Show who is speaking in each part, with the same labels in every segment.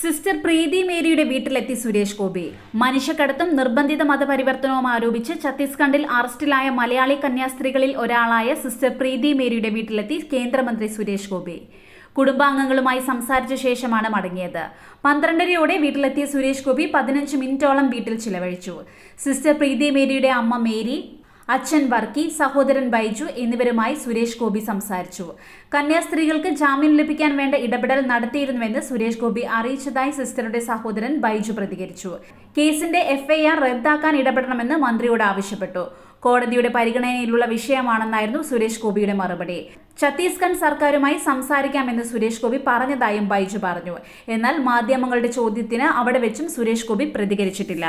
Speaker 1: Sister പ്രീതി മേരിയുടെ വീട്ടിലെത്തി സുരേഷ് ഗോപി. മനുഷ്യക്കടത്തും നിർബന്ധിത മതപരിവർത്തനവും ആരോപിച്ച് ഛത്തീസ്ഗഡിൽ അറസ്റ്റിലായ മലയാളി കന്യാസ്ത്രീകളിൽ ഒരാളായ സിസ്റ്റർ പ്രീതി മേരിയുടെ വീട്ടിലെത്തി കേന്ദ്രമന്ത്രി സുരേഷ് ഗോപി. കുടുംബാംഗങ്ങളുമായി സംസാരിച്ച ശേഷമാണ് മടങ്ങിയത്. പന്ത്രണ്ടരയോടെ വീട്ടിലെത്തിയ സുരേഷ് ഗോപി പതിനഞ്ച് മിനിറ്റോളം വീട്ടിൽ ചിലവഴിച്ചു. സിസ്റ്റർ പ്രീതി മേരിയുടെ അമ്മ മേരി അച്ഛൻ വർക്കി സഹോദരൻ ബൈജു എന്നിവരുമായി സുരേഷ് ഗോപി സംസാരിച്ചു. കന്യാസ്ത്രീകൾക്ക് ജാമ്യം ലഭിക്കാൻ വേണ്ട ഇടപെടൽ നടത്തിയിരുന്നുവെന്ന് സുരേഷ് ഗോപി അറിയിച്ചതായി സിസ്റ്ററുടെ സഹോദരൻ ബൈജു പ്രതികരിച്ചു. കേസിന്റെ എഫ്ഐആർ റദ്ദാക്കാൻ ഇടപെടണമെന്ന് മന്ത്രിയോട് ആവശ്യപ്പെട്ടു. കോടതിയുടെ പരിഗണനയിലുള്ള വിഷയമാണെന്നായിരുന്നു സുരേഷ് ഗോപിയുടെ മറുപടി. ഛത്തീസ്ഗഡ് സർക്കാരുമായി സംസാരിക്കാമെന്ന് സുരേഷ് ഗോപി പറഞ്ഞതായും ബൈജു പറഞ്ഞു. എന്നാൽ മാധ്യമങ്ങളുടെ ചോദ്യത്തിന് അവിടെ വെച്ചും സുരേഷ് ഗോപി പ്രതികരിച്ചിട്ടില്ല.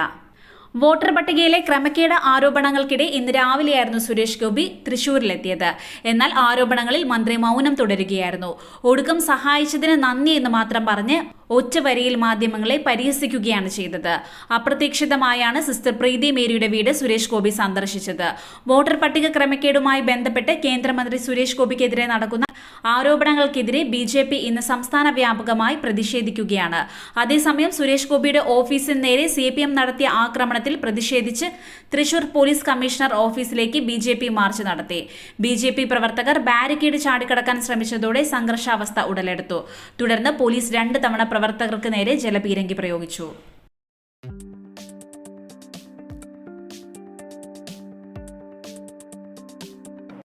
Speaker 1: വോട്ടർ പട്ടികയിലെ ക്രമക്കേട് ആരോപണങ്ങൾക്കിടെ ഇന്ന് രാവിലെയായിരുന്നു സുരേഷ് ഗോപി തൃശൂരിലെത്തിയത്. എന്നാൽ ആരോപണങ്ങളിൽ മന്ത്രി മൗനം തുടരുകയായിരുന്നു. ഒടുക്കം സഹായിച്ചതിന് നന്ദി എന്ന് മാത്രം പറഞ്ഞ് ഒറ്റ വരിയിൽ മാധ്യമങ്ങളെ പരിഹസിക്കുകയാണ് ചെയ്തത്. അപ്രതീക്ഷിതമായാണ് സിസ്റ്റർ പ്രീതി മേരിയുടെ വീട് സുരേഷ് ഗോപി സന്ദർശിച്ചത്. വോട്ടർ പട്ടിക ക്രമക്കേടുമായി ബന്ധപ്പെട്ട് കേന്ദ്രമന്ത്രി സുരേഷ് ഗോപിക്കെതിരെ നടക്കുന്ന ആരോപണങ്ങൾക്കെതിരെ ബി ജെ പി ഇന്ന് സംസ്ഥാന വ്യാപകമായി പ്രതിഷേധിക്കുകയാണ്. അതേസമയം സുരേഷ് ഗോപിയുടെ ഓഫീസിന് നേരെ സി പി എം നടത്തിയ ആക്രമണത്തിൽ പ്രതിഷേധിച്ച് തൃശൂർ പോലീസ് കമ്മീഷണർ ഓഫീസിലേക്ക് ബി ജെ പി മാർച്ച് നടത്തി. ബി ജെ പി പ്രവർത്തകർ ബാരിക്കേഡ് ചാടിക്കടക്കാൻ ശ്രമിച്ചതോടെ സംഘർഷാവസ്ഥ ഉടലെടുത്തു. തുടർന്ന് പോലീസ് രണ്ട് തവണ പ്രവർത്തകർക്ക് നേരെ ജലപീരങ്കി പ്രയോഗിച്ചു.